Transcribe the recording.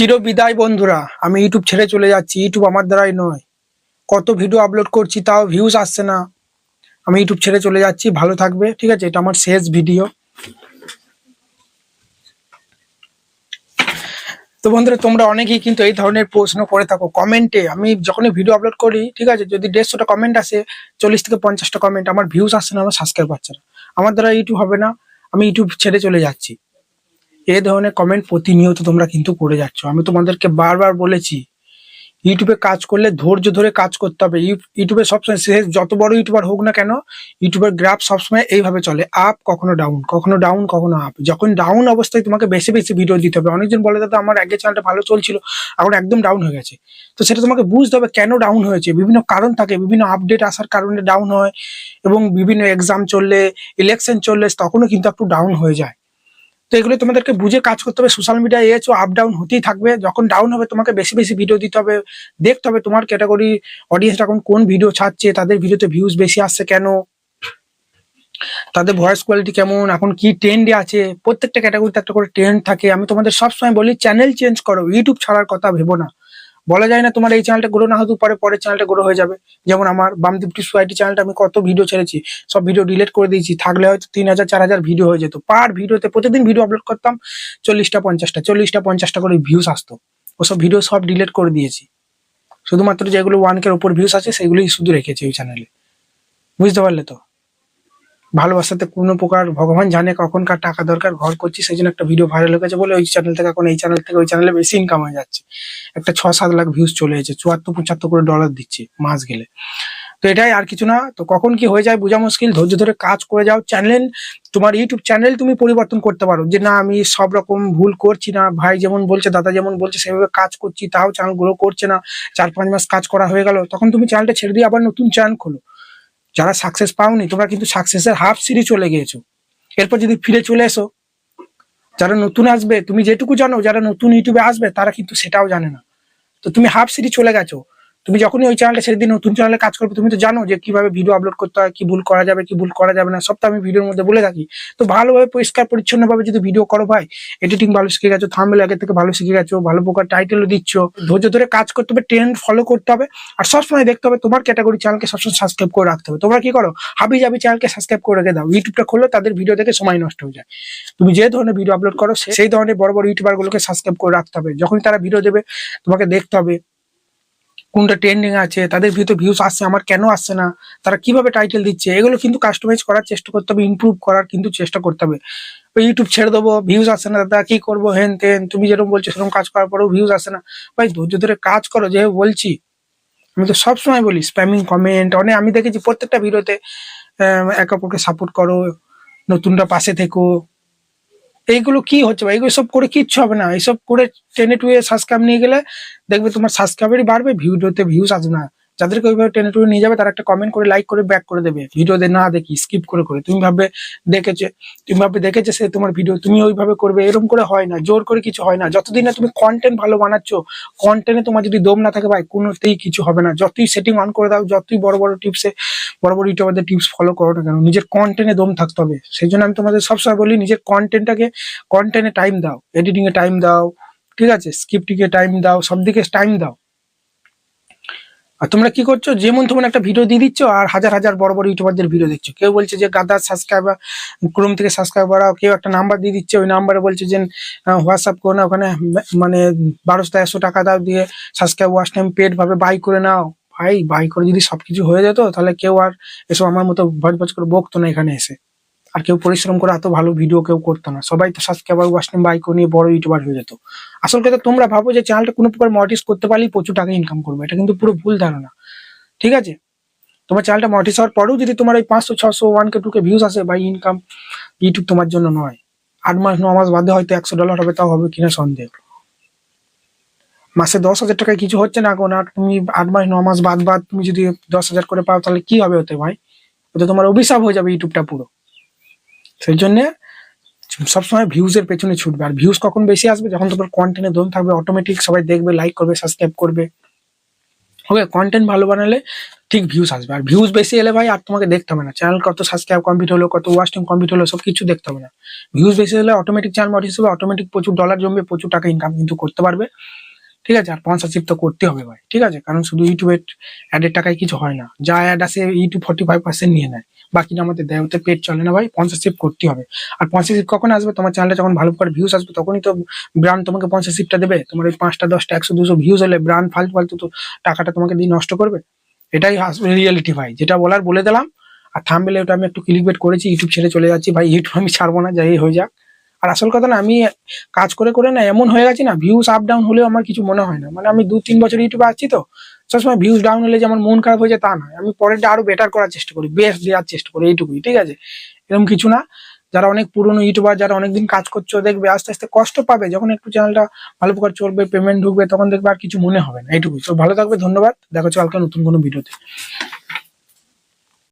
চির বিদায় বন্ধুরা, আমি ইউটিউব ছেড়ে চলে যাচ্ছি। ইউটিউব আমার দ্বারাই নয়। কত ভিডিও আপলোড করছি তাও ভিউজ আসছে না। আমি ইউটিউব ছেড়ে চলে যাচ্ছি। ভালো থাকবে, ঠিক আছে? এটা আমার শেষ ভিডিও। তো বন্ধুরা, তোমরা অনেকেই কিন্তু এই ধরনের প্রশ্ন করে থাকো কমেন্টে আমি যখনই ভিডিও আপলোড করি, ঠিক আছে? যদি দেড়শোটা কমেন্ট আসে, চল্লিশ থেকে পঞ্চাশটা কমেন্ট আমার ভিউজ আসছে না, আমার সাবস্ক্রাইব পাচ্ছে না। আমার দ্বারা ইউটিউব হবে না। আমি ইউটিউব ছেড়ে চলে যাচ্ছি। এই ধরনের কমেন্ট প্রতিনিয়ত তোমরা কিন্তু করে যাচ্ছ। আমি তোমাদেরকে বারবার বলেছি ইউটিউবে কাজ করলে ধৈর্য ধরে কাজ করতে হবে। ইউ- ইউটিউবে সবসময় সে যত বড় ইউটিউবার হোক না কেন ইউটিউবের গ্রাফ সবসময় এইভাবে চলে। আপ কখনো ডাউন কখনো ডাউন কখনো আপ যখন ডাউন অবস্থায় তোমাকে বেশি বেশি ভিডিও দিতে হবে। অনেকজন বলে, দাদা, আমার আগে চ্যানেলটা ভালো চলছিল, এখন একদম ডাউন হয়ে গেছে। তো সেটা তোমাকে বুঝতে হবে কেন ডাউন হয়েছে। বিভিন্ন কারণ থাকে, বিভিন্ন আপডেট আসার কারণে ডাউন হয় এবং বিভিন্ন এক্সাম চললে ইলেকশন চললে তখনও কিন্তু একটু ডাউন হয়ে যায়। তো এগুলো তোমাদেরকে বুঝে কাজ করতে হবে। সোশ্যাল মিডিয়া মিডিয়ায় এসো আপ ডাউন হতেই থাকবে। যখন ডাউন হবে, তোমাকে বেশি বেশি ভিডিও দিতে হবে। দেখতে হবে তোমার ক্যাটাগরি অডিয়েন্সটা এখন কোন ভিডিও ছাড়ছে, তাদের ভিডিওতে ভিউজ বেশি আসছে কেন? তাদের ভয়েস কোয়ালিটি কেমন? এখন কি ট্রেন্ডে আছে? প্রত্যেকটা ক্যাটাগরিতে একটা করে ট্রেন্ড থাকে। আমি তোমাদের সবসময় বলি চ্যানেল চেঞ্জ করো। ইউটিউব ছাড়ার কথা ভেবো না। বলা যায় না তোমার এই চ্যানেলটা গ্রো না হতে পারে, পরের চ্যানেলটা গ্রো হয়ে যাবে। যেমন আমার বামদীপ টি সোসাইটি চ্যানেলটা আমি কত ভিডিও ছেড়েছি, সব ভিডিও ডিলিট করে দিয়েছি, থাকলে হয়তো তিন হাজার, চার হাজার ভিডিও হয়ে যেত। পার ভিডিওতে প্রতিদিন ভিডিও আপলোড করতাম চল্লিশটা, পঞ্চাশটা চল্লিশটা, পঞ্চাশটা করে ভিউস আসতো। ওসব ভিডিও সব ডিলিট করে দিয়েছি। শুধুমাত্র যেগুলো ওয়ান কের ওপর ভিউস আছে, সেগুলোই শুধু রেখেছি ওই চ্যানেলে বুঝতে পারলে তো? ভালোবাসাতে কোনো প্রকার ভগবান জানে কখন কার টাকা দরকার, ঘর করছি, সেই জন্য একটা ভিডিও ভাইরাল হয়ে গেছে বলে ওই চ্যানেল থেকে এখন এই চ্যানেল থেকে ওই চ্যানেলে বেশি ইনকাম হয়ে যাচ্ছে। একটা ছ সাত লাখ ভিউজ চলে এসেছে, চুয়াত্তর পঁচাত্তর করে ডলার দিচ্ছে মাস গেলে। তো এটাই আর কিছু না, তো কখন কি হয়ে যায় বোঝা মুশকিল, ধৈর্য ধরে কাজ করে যাও। চ্যানেল তোমার ইউটিউব চ্যানেল তুমি পরিবর্তন করতে পারো, যে না, আমি সব রকম ভুল করছি না, ভাই যেমন বলছে, দাদা যেমন বলছে, সেভাবে কাজ করছি, তাও চ্যানেল গ্রো করছে না, চার পাঁচ মাস কাজ করা হয়ে গেল, তখন তুমি চ্যানেলটা ছেড়ে দিয়ে আবার নতুন চ্যানেল খোলো। যারা সাকসেস পাওনি, তোমরা কিন্তু সাকসেসের হাফ সিঁড়ি চলে গিয়েছো। এরপর যদি ফিরে চলে এসো, যারা নতুন আসবে, তুমি যেটুকু জানো, যারা নতুন ইউটিউবে আসবে, তারা কিন্তু সেটাও জানে না। তো তুমি হাফ সিঁড়ি চলে গেছো। তুমি যখনই ওই চ্যানেলটা ছেড়ে দিয়ে নতুন চ্যানেলে কাজ করবে, তুমি তো জানো যে কীভাবে ভিডিও আপলোড করতে হয়, কি ভুল করা যাবে, কি ভুল করা যাবে না, সব তো আমি ভিডিওর মধ্যে বলে থাকি। তো ভালোভাবে পরিষ্কার পরিচ্ছন্ন ভাবে যদি ভিডিও করো ভাই এডিটিং ভালো শিখে গেছো থাম্বনেল আগে থেকে ভালো শিখে গেছো, ভালো প্রকার টাইটেলও দিচ্ছ, ধৈর্য ধরে কাজ করতে হবে ট্রেন্ড ফলো করতে হবে, আর সবসময় দেখতে হবে তোমার ক্যাটাগরি চ্যানেলকে সবসময় সাবস্ক্রাইব করে রাখতে হবে। তোমরা কি করো, হাবি যাবি চ্যানেলকে সাবস্ক্রাইব করে রেখে দাও ইউটিউবটা খুললে তাদের ভিডিও দেখে সময় নষ্ট হয়ে যায়। তুমি যে ধরনের ভিডিও আপলোড করো সেই ধরনের বড় বড় ইউটিউবার গুলোকে সাবস্ক্রাইব করে রাখতে হবে। যখনই তারা ভিডিও দেবে, তোমাকে দেখতে হবে। কোনটা ট্রেন্ডিং আছে, তাদের ভিতরে ভিউজ আসছে, আমার কেন আসছে না, তারা কীভাবে টাইটেল দিচ্ছে, এগুলো কিন্তু কাস্টমাইজ করার চেষ্টা করতে হবে ইমপ্রুভ করার কিন্তু চেষ্টা করতে হবে। ইউটিউব ছেড়ে দেবো ভিউজ আসছে না, দাদা কি করব, হেন তেন, তুমি যেরকম বলছো সেরকম কাজ করার পরেও ভিউজ আসে না। ভাই ধৈর্য ধরে কাজ করো, যে বলছি, আমি তো সবসময় বলি স্প্যামিং কমেন্ট অনেক, আমি দেখেছি প্রত্যেকটা ভিডিওতে একে অপরকে সাপোর্ট করো নতুনটা পাশে থেকো এইগুলো কি হচ্ছে বা এইগুলো সব করে কিচ্ছু হবে না। এইসব করে টেনে টুয়ে সাবস্ক্রাইব নিয়ে গেলে দেখবে তোমার সাবস্ক্রাইবারই বাড়বে ভিডিওতে ভিউজ আসবে না। যাদেরকে ওইভাবে টেনে টুয়ে নিয়ে যাবে, তারা একটা কমেন্ট করে লাইক করে ব্যাক করে দেবে। ভিডিওতে না দেখি স্কিপ করে করে। তুমি ভাববে, দেখেছে। তুমি ভাববে, দেখেছে সে তোমার ভিডিও তুমি ওইভাবে করবে। এরকম করে হয় না, জোর করে কিছু হয় না। যতদিন না তুমি কন্টেন্ট ভালো বানাচ্ছো কন্টেন্টে তোমার যদি দম না থাকে, ভাই, কোনোতেই কিছু হবে না। যতই সেটিং অন করে দাও, যতই বড় বড় টিপসে বড় বড় ইউটিউবারদের টিপস ফলো করো না কেন, নিজের কন্টেন্টে দম থাকতে হবে। সেই জন্য আমি তোমাদের সবসময় বলি, নিজের কন্টেন্টটাকে কন্টেন্টে টাইম দাও। এডিটিং এ টাইম দাও, ঠিক আছে? স্ক্রিপ্টিং এ টাইম দাও সব দিকে টাইম দাও। আর তোমরা কি করছ? যেমন তেমন একটা ভিডিও দিয়ে দিচ্ছ, আর হাজার হাজার বড় বড় ইউটিউবারদের ভিডিও দেখছ। কেউ বলছে যে গাদার সাবস্ক্রাইবার ক্রোম থেকে সাবস্ক্রাইব বাড়াও কেউ একটা নাম্বার দিয়ে দিচ্ছে, ওই নাম্বারে বলছে যে হোয়াটসঅ্যাপ করো না, ওখানে মানে বারোশো একশো টাকা দাও দিয়ে সাবস্ক্রাইব ওয়াশ টাইম পেড ভাবে বাই করে নাও। ভাই বাই করে যদি সবকিছু হয়ে যেত, তাহলে কেউ আর এসব আমার মতো ভজ ভজ করে বকতো না এখানে এসে। আর কেউ পরিশ্রম করে এত ভালো ভিডিও কেউ করতো না। সবাই তো সাবস্ক্রাইবার ওয়াচ টাইম বাই করে নিয়ে বড় ইউটিউবার হয়ে যেত। আসল কথা তোমরা ভাবো যে চ্যানেলটা কোনো প্রকার মনিটাইজ করতে পারলেই প্রচুর টাকা ইনকাম করবে। এটা কিন্তু পুরো ভুল ধারণা। ঠিক আছে? তোমার চ্যানেলটা মনিটাইজ হওয়ার পরেও যদি তোমার ওই পাঁচশো, ছশো one K two K views আসে বা ইনকাম ইউটিউব তোমার জন্য নয়। আট মাস, ন মাস বাদে হয়তো একশো ডলার হবে, তাও হবে কিনা সন্দেহ। মাসে দশ হাজার টাকায় কিছু হচ্ছে না আর তুমি আট মাস, ন মাস বাদ বাদ তুমি যদি দশ হাজার করে পাও, তাহলে কি হবে ওতে ভাই? ওতে তোমার অভিশাপ হয়ে যাবে ইউটিউবটা পুরো। সেই জন্যে সবসময় ভিউজ এর পেছনে ছুটবে। আর ভিউজ কখন বেশি আসবে? যখন তোমার কন্টেন্টে দম থাকবে অটোমেটিক সবাই দেখবে লাইক করবে সাবস্ক্রাইব করবে। ওকে কন্টেন্ট ভালো বানালে ঠিক ভিউজ আসবে। আর ভিউজ বেশি এলে ভাই আর তোমাকে দেখতে হবে না। চ্যানেল কত সাবস্ক্রাইব কমপ্লিট হলো, কত ওয়াচ টাইম কমপ্লিট হলো, সব কিছু দেখতে হবে না। ভিউজ বেশি হলে অটোমেটিক চ্যানেল মড হিসেবে অটোমেটিক প্রচুর ডলার জমবে, প্রচুর টাকা ইনকাম কিন্তু করতে পারবে। ঠিক আছে? আর স্পন্সরশিপ তো করতে হবে ভাই। ঠিক আছে? কারণ শুধু ইউটিউবের অ্যাডের টাকায় কিছু হয় না। যা অ্যাড আসে ইউটিউব ফর্টি ফাইভ পার্সেন্ট নিয়ে নেয়। বাকিটা আমাদের দেয় পেট চলে না ভাই স্পন্সরশিপ করতে হবে। আর স্পন্সরশিপ কখন আসবে? তোমার চ্যানেলটা যখন ভালো করে ভিউজ আসবে, তখনই তো ব্র্যান্ড তোমাকে স্পন্সরশিপটা দেবে। তোমার ওই পাঁচটা, দশটা, একশো, দুশো ভিউজ হলে ব্র্যান্ড ফালতু ফালতু তো টাকাটা তোমাকে দিয়ে নষ্ট করবে। এটাই রিয়েলিটি ভাই। যেটা বলার বলে দিলাম। আর থামবেলে ওটা আমি একটু ক্লিক বেট করেছি ইউটিউব ছেড়ে চলে যাচ্ছি। ভাই ইউটিউব আমি ছাড়বো না, যাই হয়ে যাক। আর আসল কথা না, আমি কাজ করে করে না এমন হয়ে গেছি না ভিউস আপ ডাউন হলেও আমার কিছু মনে হয় না। মানে আমি দু তিন বছর ইউটিউবে আছি তো, সবসময় ভিউজ ডাউন হলে যে আমার মন খারাপ হয়ে যায় তা নয় আমি পরেরটা আরও বেটার করার চেষ্টা করি বেস্ট দেওয়ার চেষ্টা করি এইটুকুই, ঠিক আছে? এরকম কিছু না, যারা অনেক পুরনো ইউটিউবার, যারা অনেকদিন কাজ করছ, দেখবে আস্তে আস্তে কষ্ট পাবে। যখন একটু চ্যানেলটা ভালো প্রকার চলবে পেমেন্ট ঢুকবে, তখন দেখবে আর কিছু মনে হবে না, এইটুকুই। তো ভালো থাকবে, ধন্যবাদ। দেখা কালকে নতুন কোনো ভিডিওতে।